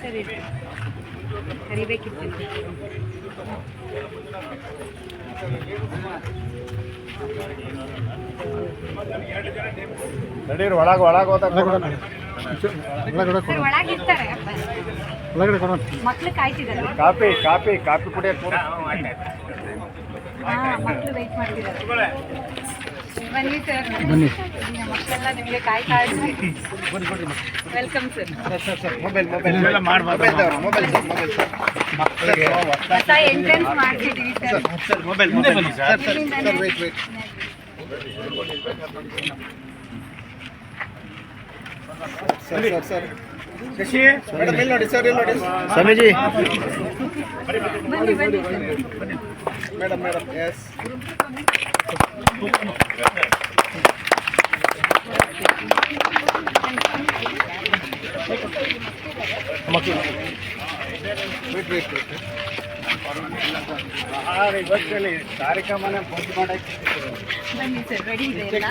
ಸರಿ ಕರಿಬೇಕಿತ್ತು ನಡೀರಿ ಒಳಗೆ ಒಳಗೆ ಹೋದ ಒಳಗಡೆ ಒಳಗಡೆ ಸರ್ ಒಳಗಿರ್ತಾರೆ ಒಳಗಡೆ ಕೊಡೋಣ. ಮಕ್ಳು ಕಾಯ್ತಿದ್ದಾರೆ. ಕಾಫಿ ಕಾಫಿ ಕಾಫಿ ಕುಡಿಯೋಕೆ ಹಾ ಮಕ್ಳು ವೆಯ್ಟ್ ಮಾಡ್ತಿದ್ದಾರೆ. ಬನ್ನಿ ಸರ್ ಬನ್ನಿ. ಮಕ್ಕಳೆಲ್ಲ ನಿಮಗೆ ಕಾಯ್ತಾ ಇದ್ವಿ welcome sir sir sir mobile mobile ಎಲ್ಲ ಮಾಡ್ಬೋದು ಮೊಬೈಲ್ ಸರ್ ಮೊಬೈಲ್ ಸರ್ ಹೊಸ ಎಂಟ್ರೆನ್ಸ್ ಮಾಡ್ತಿದ್ದೀವಿ sir sir mobile mobile sir sir wait wait sir sir. Sir. ಇಲ್ಲಿ ನೋಡಿ ಸ್ವಾಮೀಜಿ ಬನ್ನಿ ಬನ್ನಿ sir madam madam yes wait wait wait ಇವತ್ತಲ್ಲಿ ಕಾರ್ಯಕ್ರಮನ ಬಂದ್ ಮಾಡಕ್ಕೆ ಬನ್ನಿ ಸರ್ ರೆಡಿ ಇದೆ ಎಲ್ಲ?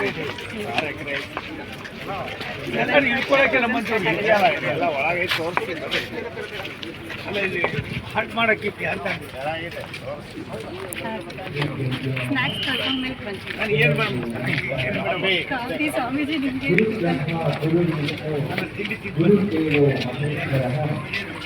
ನಮ್ಮಂತವ್ರು ಒಳಗೆ ತೋರಿಸ್ತೀನಿ ಅಲ್ಲ ಇಲ್ಲಿ ಹಟ್ ಮಾಡಕ್ಕೆ ಅಂತ ಚೆನ್ನಾಗಿದೆ ಸ್ನ್ಯಾಕ್ಸ್ ಕರ್ಕೊಂಡ್ಮೇಲೆ ಬನ್ನಿ ನಾನು ಏನು ಕಾಫಿ ಸ್ವಾಮೀಜಿ ನಿಮಗೆ. ತಿಂಡಿ ತಿಂದು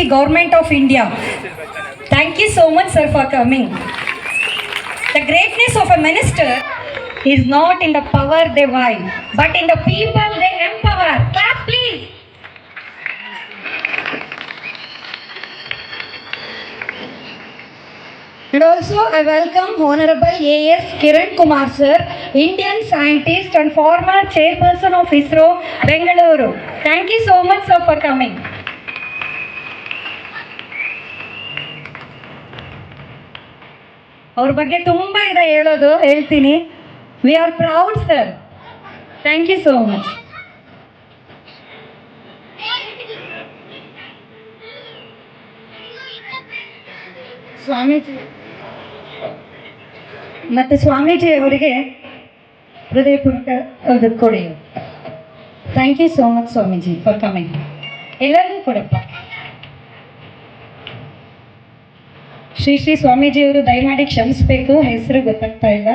Shakti Government of India. Thank you so much, sir, for coming. The greatness of a minister is not in the power they wield, but in the people they empower. Clap, please. And also I welcome Honorable A.S. Kiran Kumar sir, Indian scientist and former chairperson of ISRO, Bengaluru. Thank you so much sir for coming. ಅವ್ರ ಬಗ್ಗೆ ತುಂಬ ಇದೆ ಹೇಳೋದು ಹೇಳ್ತೀನಿ. We are proud sir thank you so much Swamiji. ಮತ್ತೆ ಸ್ವಾಮೀಜಿ ಅವರಿಗೆ ಹೃದಯಪೂರ್ವಕ ಕೊಡಿ. Thank you so much Swamiji for coming ಎಲ್ಲರಿಗೂ ಕೊಡಪ್ಪ. ಶ್ರೀ ಶ್ರೀ ಸ್ವಾಮೀಜಿಯವರು ದಯಮಾಡಿ ಕ್ಷಮಿಸಬೇಕು ಹೆಸರು ಗೊತ್ತಾಗ್ತಾ ಇಲ್ಲ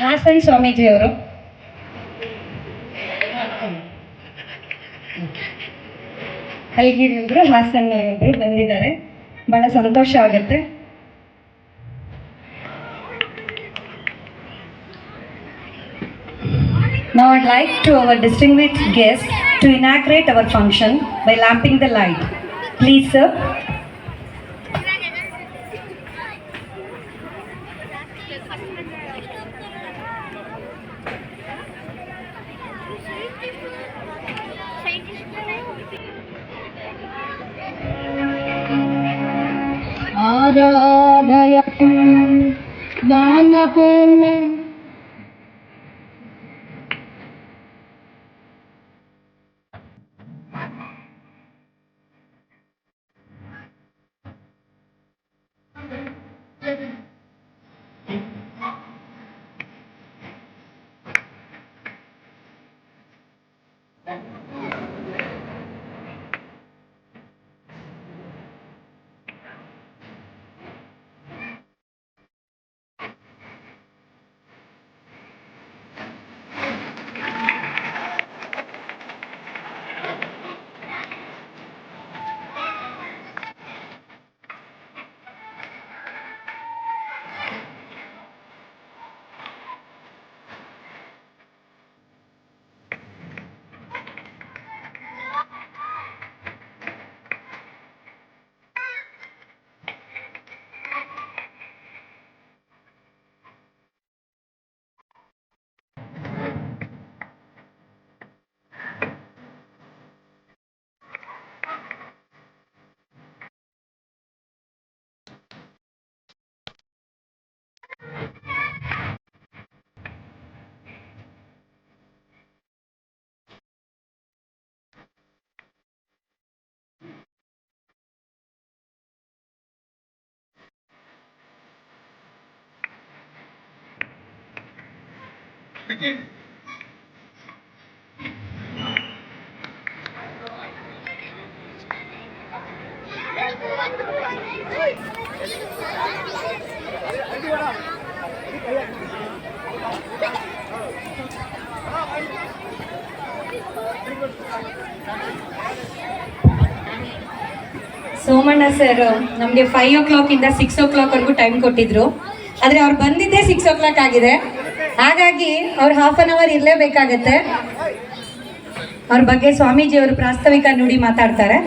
ಹಾಸನ್ ಸ್ವಾಮೀಜಿಯವರು ಹಲ್ಗಿರಿಯವರು ಹಾಸನ್ ಒಬ್ರು ಬಂದಿದ್ದಾರೆ ಬಹಳ ಸಂತೋಷ ಆಗುತ್ತೆ Now I'd like to our distinguished guest to inaugurate our function by lamping the light. Please, sir. Ada ada ya tuh, dan aku memang. begin. Somanna sir ನಮಗೆ ಫೈವ್ ಓ ಕ್ಲಾಕ್ ಇಂದ ಸಿಕ್ಸ್ ಓ ಕ್ಲಾಕ್ ವರೆಗೂ time ಕೊಟ್ಟಿದ್ರು ಆದರೆ ಅವ್ರು ಬಂದಿದ್ದೇ six ಓ clock ಆಗಿದೆ ಹಾಗಾಗಿ ಅವ್ರು ಹಾಫ್ ಅನ್ ಅವರ್ ಇರಲೇಬೇಕಾಗತ್ತೆ. ಅವ್ರ ಬಗ್ಗೆ ಸ್ವಾಮೀಜಿ ಅವರು ಪ್ರಾಸ್ತಾವಿಕ ನುಡಿ ಮಾತಾಡ್ತಾರೆ.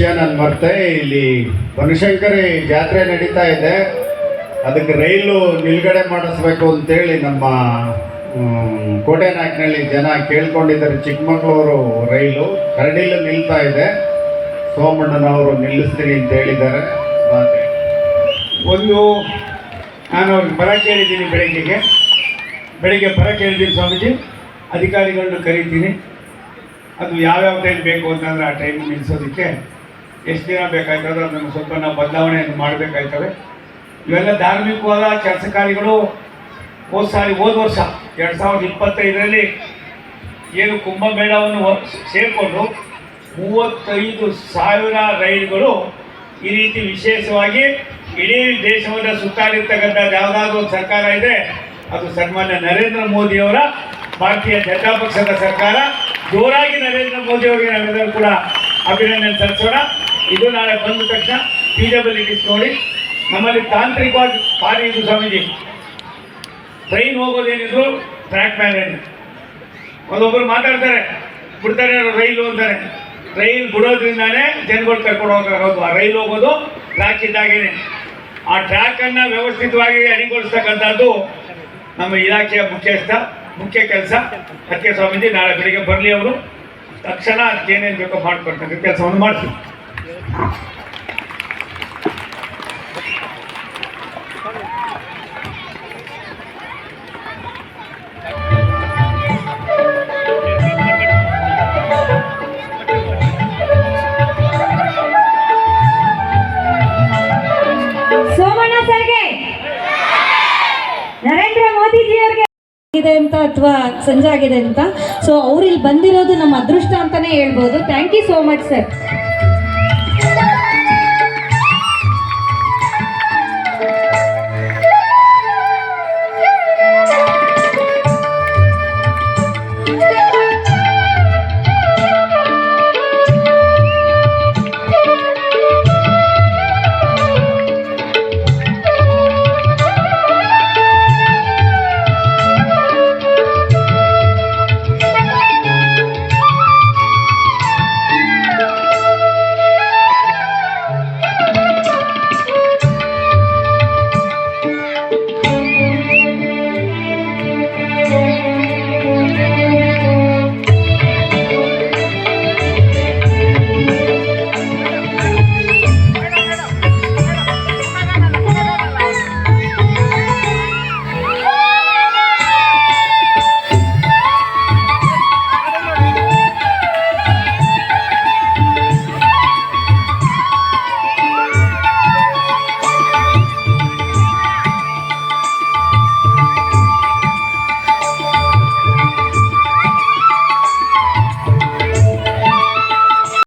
ವಿಷಯ ನಾನು ಮರ್ತೆ ಇಲ್ಲಿ ಬನಶಂಕರಿ ಜಾತ್ರೆ ನಡೀತಾ ಇದೆ. ಅದಕ್ಕೆ ರೈಲು ನಿಲ್ಗಡೆ ಮಾಡಿಸ್ಬೇಕು ಅಂತೇಳಿ ನಮ್ಮ ಕೋಟೆ ನಾಯಕನಹಳ್ಳಿ ಜನ ಕೇಳ್ಕೊಂಡಿದ್ದಾರೆ ಚಿಕ್ಕಮಗಳೂರು ರೈಲು. ಕರಡಿಲು ನಿಲ್ತಾ ಇದೆ. ಸೋಮಣ್ಣನವರು ನಿಲ್ಲಿಸ್ತೀನಿ ಅಂತ ಹೇಳಿದ್ದಾರೆ. ಒಂದು ನಾನು ಅವ್ರಿಗೆ ಬರ ಕೇಳಿದ್ದೀನಿ ಬೆಳಗ್ಗೆಗೆ. ಬೆಳಿಗ್ಗೆ ಬರ ಕೇಳಿದ್ದೀನಿ ಸ್ವಾಮೀಜಿ. ಅಧಿಕಾರಿಗಳನ್ನ ಕರೀತೀನಿ. ಅದು ಯಾವ್ಯಾವ ಟೈಮ್ ಬೇಕು ಅಂತಂದರೆ ಆ ಟೈಮ್ ನಿಲ್ಲಿಸೋದಕ್ಕೆ ಎಷ್ಟು ದಿನ ಬೇಕಾಯ್ತದೆ ಅದನ್ನು ಸ್ವಲ್ಪ ನಾವು ಬದಲಾವಣೆಯನ್ನು ಮಾಡಬೇಕಾಯ್ತವೆ ಇವೆಲ್ಲ ಧಾರ್ಮಿಕವಾದ ಕೆಲಸ ಕಾರ್ಯಗಳು ಹೋದ ಸಾರಿ, ಹೋದ ವರ್ಷ, ಎರಡು ಸಾವಿರದ ಇಪ್ಪತ್ತೈದರಲ್ಲಿ ಏನು ಕುಂಭಮೇಳವನ್ನು ಸೇರಿಕೊಂಡು ಮೂವತ್ತೈದು ಸಾವಿರ ರೈಲುಗಳು ಈ ರೀತಿ ವಿಶೇಷವಾಗಿ ಇಡೀ ದೇಶವನ್ನು ಸುತ್ತಾಡಿರ್ತಕ್ಕಂಥ ಯಾವುದಾದ್ರೂ ಒಂದು ಸರ್ಕಾರ ಇದೆ, ಅದು ಸನ್ಮಾನ್ಯ ನರೇಂದ್ರ ಮೋದಿಯವರ, ಭಾರತೀಯ ಜನತಾ ಪಕ್ಷದ ಸರ್ಕಾರ. ಜೋರಾಗಿ ನರೇಂದ್ರ ಮೋದಿ ಅವರಿಗೆ ನಾವೆಲ್ಲರೂ ಕೂಡ ಅಭಿನಂದನೆ ಸಲ್ಲಿಸೋಣ. ಇದು ನಾಳೆ ಬಂದ ತಕ್ಷಣ ಫೀಸಿಬಿಲಿಟೀಸ್ ನೋಡಿ. ನಮ್ಮಲ್ಲಿ ತಾಂತ್ರಿಕವಾಗಿ ಭಾರಿ ಇದು ಸ್ವಾಮೀಜಿ. ಟ್ರೈನ್ ಹೋಗೋದೇನಿದ್ರು ಟ್ರ್ಯಾಕ್ ಮೇಲೆ ಒಂದೊಬ್ಬರು ಮಾತಾಡ್ತಾರೆ, ಬಿಡ್ತಾರೆ ರೈಲು ಅಂತಾರೆ. ರೈಲ್ ಬಿಡೋದ್ರಿಂದಾನೇ ಜನಗಳು ಕರ್ಕೊಂಡು ಹೋಗೋದು ಆ ರೈಲ್ ಹೋಗೋದು ಟ್ರ್ಯಾಕ್ ಇದ್ದಾಗೇನೆ. ಆ ಟ್ರ್ಯಾಕನ್ನು ವ್ಯವಸ್ಥಿತವಾಗಿ ಅಣಿಗೊಳಿಸ್ತಕ್ಕಂಥದ್ದು ನಮ್ಮ ಇಲಾಖೆಯ ಮುಖ್ಯಸ್ಥ, ಮುಖ್ಯ ಕೆಲಸ. ಅದಕ್ಕೆ ಸ್ವಾಮೀಜಿ ನಾಳೆ ಬೆಳಿಗ್ಗೆ ಬರಲಿ ಅವರು. ತಕ್ಷಣ ಅದಕ್ಕೆ ಏನೇನು ಬೇಕೋ ಮಾಡಿಕೊಡ್ತಕ್ಕಂಥ ಕೆಲಸವನ್ನು ಮಾಡ್ತೀವಿ. ಅಂತ ಅಥವಾ ಸಂಜೆ ಆಗಿದೆ ಅಂತ. ಸೊ ಅವ್ರು ಇಲ್ಲಿ ಬಂದಿರೋದು ನಮ್ಮ ಅದೃಷ್ಟ ಅಂತಾನೆ ಹೇಳ್ಬೋದು. Thank you so much sir